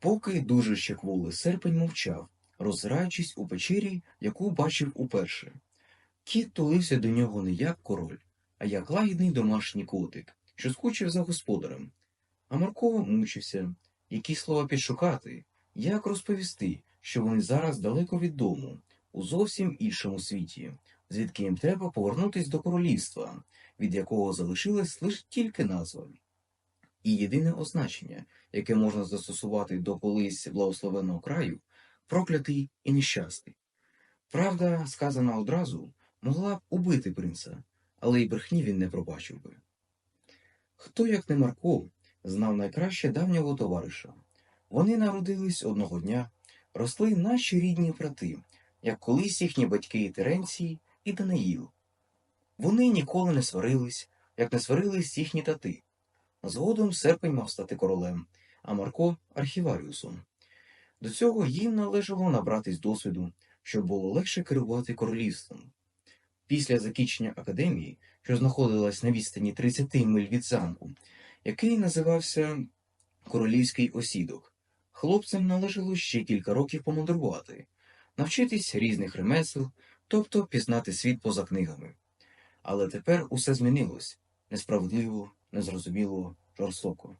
Поки дуже ще кволий серпень мовчав, роззираючись у печері, яку бачив уперше. Кіт тулився до нього не як король, а як лагідний домашній котик, що скучив за господарем. А Марко мучився, які слова підшукати, як розповісти, що вони зараз далеко від дому, у зовсім іншому світі, звідки їм треба повернутись до королівства, від якого залишилась лише тільки назва. І єдине означення, яке можна застосувати до колись благословеного краю, проклятий і нещасний. Правда, сказана одразу, могла б убити принца, але й брехні він не пробачив би. Хто, як не Марко, знав найкраще давнього товариша. Вони народились одного дня, росли наші рідні брати, як колись їхні батьки Теренцій і Даниїл. Вони ніколи не сварились, як не сварились їхні тати. Згодом серпень мав стати королем, а Марко архіваріусом. До цього їм належало набратись досвіду, щоб було легше керувати королівством. Після закінчення академії, що знаходилась на відстані 30 миль від замку, який називався Королівський осідок, хлопцям належало ще кілька років помандрувати, навчитись різних ремесел, тобто пізнати світ поза книгами. Але тепер усе змінилось несправедливо, незрозуміло, жорстоко.